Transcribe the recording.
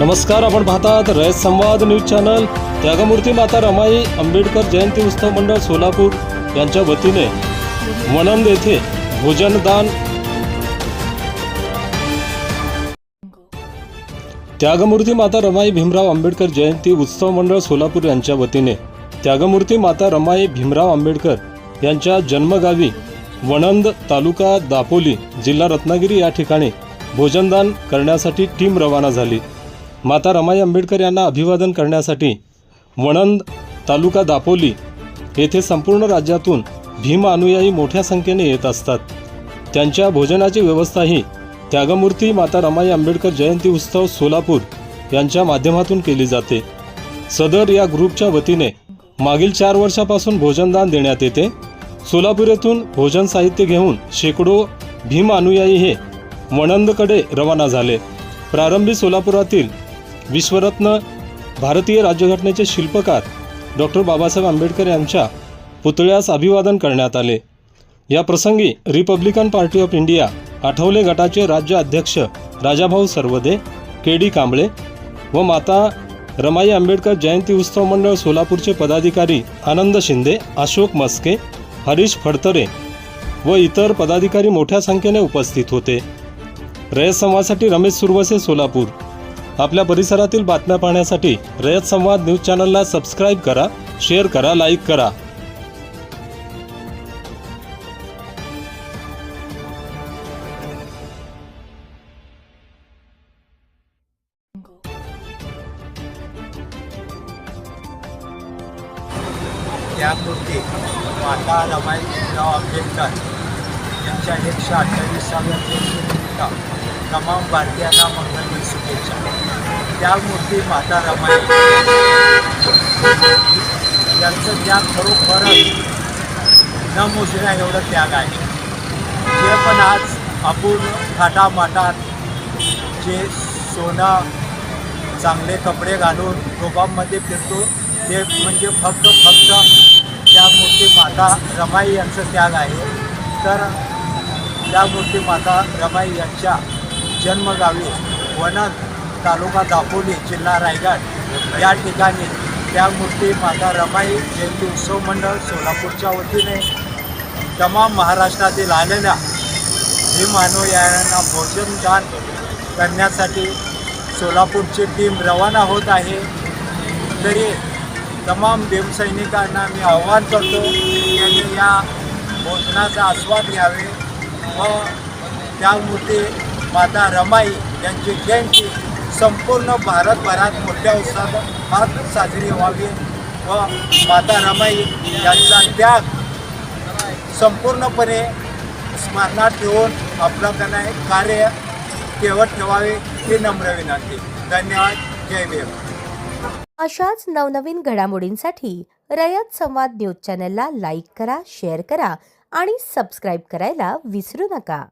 नमस्कार आपण पाहतात रयत संवाद न्यूज चॅनल. त्यागमूर्ती माता रमाई आंबेडकर जयंती उत्सव मंडळ सोलापूर यांच्या वतीने वणंद येथे भोजनदान त्यागमूर्ती माता रमाई भीमराव आंबेडकर जयंती उत्सव मंडळ सोलापूर यांच्या वतीने त्यागमूर्ती माता रमाई भीमराव आंबेडकर यांच्या जन्मगावी वणंद तालुका दापोली जिल्हा रत्नागिरी या ठिकाणी भोजनदान करण्यासाठी टीम रवाना झाली. माता रमाई आंबेडकर यांना अभिवादन करण्यासाठी वणंद तालुका दापोली येथे संपूर्ण राज्यातून भीम अनुयायी मोठ्या संख्येने येत असतात. त्यांच्या भोजनाची व्यवस्थाही त्यागमूर्ती माता रमाई आंबेडकर जयंती उत्सव सोलापूर यांच्या माध्यमातून केली जाते. सदर या ग्रुपच्या वतीने मागील चार वर्षापासून भोजनदान देण्यात येते. सोलापूर येथून भोजन साहित्य घेऊन शेकडो भीम अनुयायी हे वणंदकडे रवाना झाले. प्रारंभी सोलापुरातील विश्वरत्न भारतीय राज्यघटनेचे शिल्पकार डॉक्टर बाबासाहेब आंबेडकर यांच्या पुतळ्यास अभिवादन करण्यात आले. या प्रसंगी Republican Party of India Athawale गटाचे राज्य अध्यक्ष राजाभाऊ सर्वदे के डी कांबळे व माता रमाई आंबेडकर जयंती उत्सव मंडळ सोलापूरचे पदाधिकारी आनंद शिंदे अशोक मस्के हरीश फडतरे व इतर पदाधिकारी मोठ्या संख्येने उपस्थित होते. रयत रमेश सुरवसे सोलापूर. आपल्या परिसरातील बातम्या पाहण्यासाठी रयत संवाद न्यूज चॅनलला सबस्क्राईब करा शेअर करा लाईक करा. त्यापूर्वी माता रमाईराव आंबेडकर यांच्या एकशे अठ्ठावीसाव्या जयंतीनिमित्त तमाम भारतीयांना मंगलमय त्या मूर्ती माता रमाई यांचं त्याग खरोखरच न मोजण्या एवढं त्याग आहे. जे पण आज आपण थाटामाटात जे सोनं चांगले कपडे घालून रोबामध्ये फिरतो ते म्हणजे फक्त फक्त त्या मूर्ती माता रमाई यांचं त्याग आहे. तर त्या मूर्ती माता रमाई यांच्या जन्मगावी वनद तालुका दापोली जिल्हा रायगड या ठिकाणी त्या मूर्ती माता रमाई जयंती उत्सव मंडळ सोलापूरच्या वतीने तमाम महाराष्ट्रातील आलेल्या भीम भोजनदान करण्यासाठी सोलापूरची टीम रवाना होत आहे. तरी तमाम भीमसैनिकांना मी आव्हान करतो त्यांनी या भोजनाचा आस्वाद घ्यावे व त्या मूर्ती माता रमाई यांची जयंती संपूर्ण भारतभरात मोठ्या उत्साहात साजरी व्हावी व माता रमाई यांचा त्याग संपूर्णपणे स्मरणात ठेवून आपलं कार्य केवळ ठेवावे ही नम्र विनंती. धन्यवाद. जय भीम. अशाच नवनवीन घडामोडींसाठी रयत संवाद न्यूज चॅनलला लाईक करा शेअर करा आणि सबस्क्राईब करायला विसरू नका.